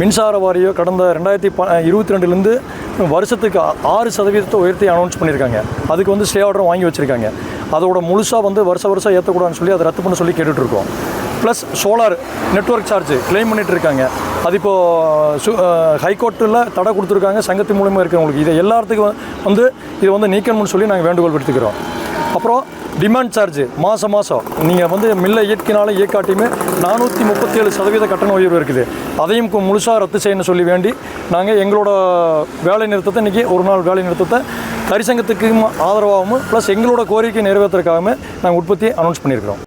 மின்சார வாரியம் கடந்த ரெண்டாயிரத்தி ப இருபத்தி ரெண்டுலேருந்து வருஷத்துக்கு ஆறு சதவீதத்தை உயர்த்தி அனௌன்ஸ் பண்ணியிருக்காங்க. அதுக்கு வந்து ஸ்டே ஆர்டரும் வாங்கி வச்சுருக்காங்க. அதோட முழுசாக வந்து வருஷ வருஷம் ஏற்றக்கூடாதுன்னு சொல்லி அதை ரத்து பண்ண சொல்லி கேட்டுட்ருக்கோம். Plus solar network charge claim பண்ணிட்டு இருக்காங்க. அது இப்போது சு ஹைகோர்ட்டில் தடை கொடுத்துருக்காங்க. சங்கத்தின் மூலமாக இருக்கிறவங்களுக்கு. இதை எல்லாத்துக்கும் வந்து இதை வந்து நீக்கணும்னு சொல்லி நாங்கள் வேண்டுகோள் விடுத்துக்கிறோம். அப்புறம் டிமாண்ட் சார்ஜ் மாதம் மாதம் நீங்கள் வந்து மில்லை இயக்கினாலும் இயக்காட்டியுமே நானூற்றி முப்பத்தி ஏழு சதவீத கட்டண உயர்வு இருக்குது. அதையும் கு- ரத்து செய்யணும்னு சொல்லி வேண்டி நாங்கள் எங்களோட வேலை நிறுத்தத்தை இன்றைக்கி ஒரு நாள் வேலை நிறுத்தத்தை கரிசங்கத்துக்கும் ஆதரவாகவும் ப்ளஸ் எங்களோட கோரிக்கை நிறைவேற்றுறதுக்காகவும் நாங்கள் உற்பத்தி அனௌன்ஸ் பண்ணியிருக்கிறோம்.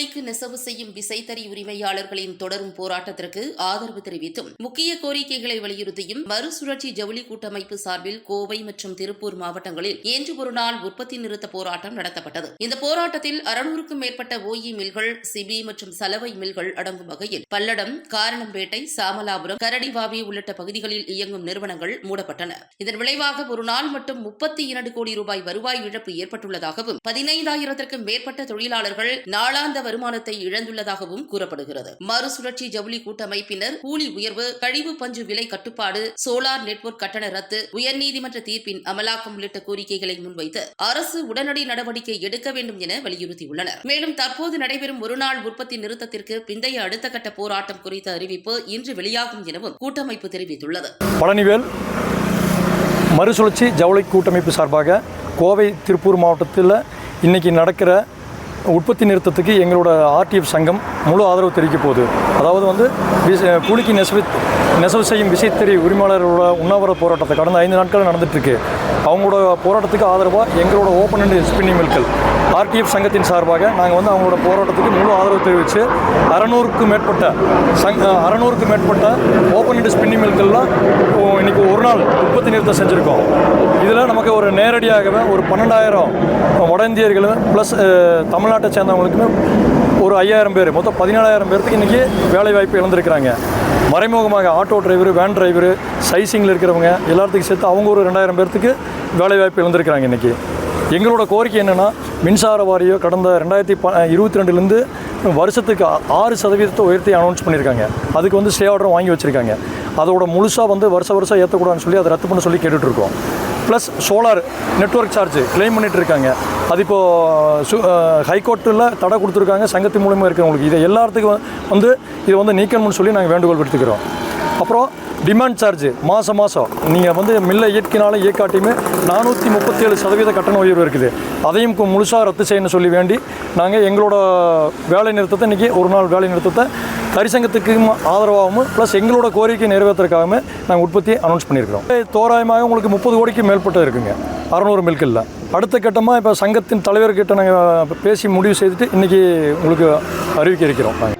கூலிக்கு நெசவு செய்யும் விசைத்தறி உரிமையாளர்களின் தொடரும் போராட்டத்திற்கு ஆதரவு தெரிவித்தும் முக்கிய கோரிக்கைகளை வலியுறுத்தியும் மறுசுழற்சி ஜவுளி கூட்டமைப்பு சார்பில் கோவை மற்றும் திருப்பூர் மாவட்டங்களில் இன்று ஒரு நாள் உற்பத்தி நிறுத்த போராட்டம் நடத்தப்பட்டது. இந்த போராட்டத்தில் அறுநூறுக்கும் மேற்பட்ட ஓஇ மில்கள் சிபி மற்றும் சலவை மில்கள் அடங்கும் வகையில் பல்லடம் காரணம்பேட்டை சாமலாபுரம் கரடிவாவி உள்ளிட்ட பகுதிகளில் இயங்கும் நிறுவனங்கள் மூடப்பட்டன. இதன் விளைவாக ஒரு நாள் மட்டும் முப்பத்தி இரண்டு கோடி ரூபாய் வருவாய் இழப்பு ஏற்பட்டுள்ளதாகவும் பதினைந்தாயிரத்திற்கும் மேற்பட்ட தொழிலாளர்கள் நாளாந்தவர் வருமானத்தை இழந்துள்ளதாகவும் கூறப்படுகிறது. மறுசுழற்சி ஜவுளி கூட்டமைப்பினர் கூலி உயர்வு கழிவு பஞ்சு விலை கட்டுப்பாடு சோலார் நெட்வொர்க் கட்டண ரத்து உயர்நீதிமன்ற தீர்ப்பின் அமலாக்கம் உள்ளிட்ட கோரிக்கைகளை முன்வைத்து அரசு உடனடி நடவடிக்கை எடுக்க வேண்டும் என வலியுறுத்தியுள்ளனர். மேலும் தற்போது நடைபெறும் ஒருநாள் உற்பத்தி நிறுத்தத்திற்கு பிந்தைய அடுத்த கட்ட போராட்டம் குறித்த அறிவிப்பு இன்று வெளியாகும் எனவும் கூட்டமைப்பு தெரிவித்துள்ளது. பழனிவேல் மறுசுழற்சி ஜவுளி கூட்டமைப்பு சார்பாக கோவை திருப்பூர் மாவட்டத்தில் இன்னைக்கு நடக்கிற உற்பத்தி நிறுத்தத்துக்கு எங்களோட ஆர்டிஎஃப் சங்கம் முழு ஆதரவு தெரிவிக்க போகுது. அதாவது வந்து கூலிக்கு நெசவு நெசவு செய்யும் விசைத்தறி உரிமையாளர்களோட உண்ணாவிர போராட்டத்தை கடந்த ஐந்து நாட்கள் நடந்துட்டுருக்கு. அவங்களோட போராட்டத்துக்கு ஆதரவாக எங்களோட ஓப்பன் அண்ட் ஸ்பின்னிங் மில்கள் ஆர்டிஎஃப் சங்கத்தின் சார்பாக நாங்கள் வந்து அவங்களோட போராட்டத்துக்கு முழு ஆதரவு தெரிவித்து அறநூறுக்கும் மேற்பட்ட சங் அறநூறுக்கும் மேற்பட்ட ஓப்பன் அண்ட் ஸ்பின்னிங் மில்கள்லாம் இன்னைக்கு ஒரு நாள் உற்பத்தி நிறுத்தம் செஞ்சுருக்கோம். இதில் நமக்கு ஒரு நேரடியாகவே ஒரு பன்னெண்டாயிரம் வட இந்தியர்களும் ப்ளஸ் தமிழ்நாட்டை சேர்ந்தவங்களுக்குமே ஒரு ஐயாயிரம் பேர் மொத்தம் பதினேழாயிரம் பேர்த்துக்கு இன்றைக்கி வேலை வாய்ப்பு இழந்திருக்கிறாங்க. மறைமுகமாக ஆட்டோ டிரைவர் வேன் டிரைவர் சைசிங்கில் இருக்கிறவங்க எல்லாத்துக்கும் சேர்த்து அவங்க ஒரு ரெண்டாயிரம் பேர்த்துக்கு வேலை வாய்ப்பு இழந்திருக்கிறாங்க இன்றைக்கி எங்களோட கோரிக்கை என்னென்னா மின்சார வாரியம் கடந்த ரெண்டாயிரத்தி ப இருபத்தி ரெண்டுலேருந்து வருஷத்துக்கு ஆறு சதவீதத்தை உயர்த்தி அனௌன்ஸ் பண்ணியிருக்காங்க. அதுக்கு வந்து ஸ்டே ஆர்டரும் வாங்கி வச்சுருக்காங்க. அதோட முழுசாக வந்து வருஷ வருஷம் ஏற்றக்கூடாதுன்னு சொல்லி அதை ரத்து பண்ண சொல்லி கேட்டுட்ருக்கோம் plus solar network charge claim பண்ணிகிட்டு இருக்காங்க. அது இப்போது ஹைகோர்ட்டில் தடை கொடுத்துருக்காங்க சங்கத்தின் மூலமாக இருக்கிறவங்களுக்கு. இதை எல்லாத்துக்கும் வந்து இதை வந்து நீக்கணும்னு சொல்லி நாங்கள் வேண்டுகோள் விடுத்துக்கிறோம். அப்புறம் டிமாண்ட் சார்ஜ் மாதம் மாதம் நீங்கள் வந்து மில்லை இயற்கினாலும் இயக்காட்டியுமே நானூற்றி முப்பத்தி ஏழு சதவீத கட்டண உயர்வு இருக்குது. அதையும் முழுசாக ரத்து செய்யணும்னு சொல்லி வேண்டி நாங்கள் எங்களோட வேலை நிறுத்தத்தை இன்றைக்கி ஒரு நாள் வேலை நிறுத்தத்தை தரிசங்கத்துக்கும் ஆதரவாகவும் ப்ளஸ் எங்களோட கோரிக்கை நிறைவேற்றுறதுக்காகவும் நாங்கள் உற்பத்தியை அனௌன்ஸ் பண்ணியிருக்கிறோம். தோராயமாக உங்களுக்கு முப்பது கோடிக்கு மேற்பட்டு இருக்குங்க. அறநூறு மில்கில் அடுத்த கட்டமாக இப்போ சங்கத்தின் தலைவர்கிட்ட நாங்கள் பேசி முடிவு செய்துட்டு இன்றைக்கி உங்களுக்கு அறிவிக்க இருக்கிறோம். நாங்கள்